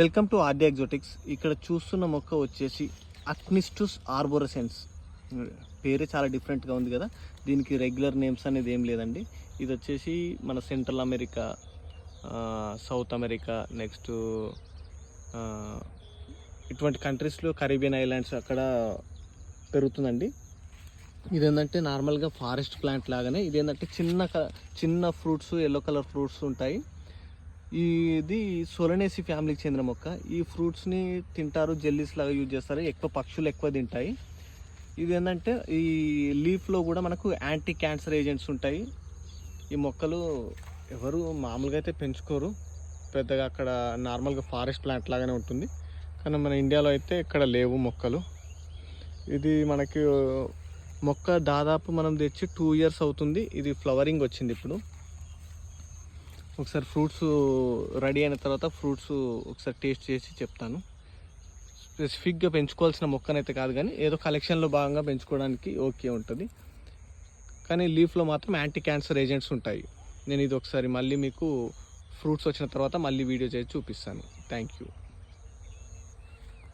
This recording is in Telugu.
Welcome to RD ఎగ్జోటిక్స్. ఇక్కడ చూస్తున్న మొక్క వచ్చేసి అక్నిస్టుస్ ఆర్బోరసెన్స్. పేరే చాలా డిఫరెంట్గా ఉంది కదా. దీనికి రెగ్యులర్ నేమ్స్ అనేది ఏం లేదండి. ఇది వచ్చేసి మన central America South America next ఇటువంటి కంట్రీస్లో కరీబియన్ ఐలాండ్స్ అక్కడ పెరుగుతుందండి. ఇదేంటంటే నార్మల్గా ఫారెస్ట్ ప్లాంట్ లాగానే ఇదేంటంటే చిన్న క- చిన్న ఫ్రూట్స్ ఎల్లో కలర్ ఫ్రూట్స్ ఉంటాయి. ఇది సొలనేసి ఫ్యామిలీకి చెందిన మొక్క. ఈ ఫ్రూట్స్ని తింటారు జెల్లీస్ లాగా యూజ్ చేస్తారు. ఎక్కువ పక్షులు ఎక్కువ తింటాయి. ఇది ఏంటంటే ఈ లీఫ్లో కూడా మనకు యాంటీ క్యాన్సర్ ఏజెంట్స్ ఉంటాయి. ఈ మొక్కలు ఎవరు మామూలుగా అయితే పెంచుకోరు. పెద్దగా అక్కడ నార్మల్గా ఫారెస్ట్ ప్లాంట్ లాగానే ఉంటుంది. కానీ మన ఇండియాలో అయితే ఇక్కడ లేవు మొక్కలు. ఇది మనకి మొక్క దాదాపు మనం తెచ్చి టూ ఇయర్స్ అవుతుంది. ఇది ఫ్లవరింగ్ వచ్చింది ఇప్పుడు. ఒకసారి ఫ్రూట్స్ రెడీ అయిన తర్వాత ఫ్రూట్స్ ఒకసారి టేస్ట్ చేసి చెప్తాను. స్పెసిఫిక్గా పెంచుకోవాల్సిన మొక్కనైతే కాదు కానీ ఏదో కలెక్షన్లో భాగంగా పెంచుకోవడానికి ఓకే ఉంటుంది. కానీ లీఫ్లో మాత్రం యాంటీ క్యాన్సర్ ఏజెంట్స్ ఉంటాయి. నేను ఇది ఒకసారి మళ్ళీ మీకు ఫ్రూట్స్ వచ్చిన తర్వాత మళ్ళీ వీడియో చేసి చూపిస్తాను. Thank you.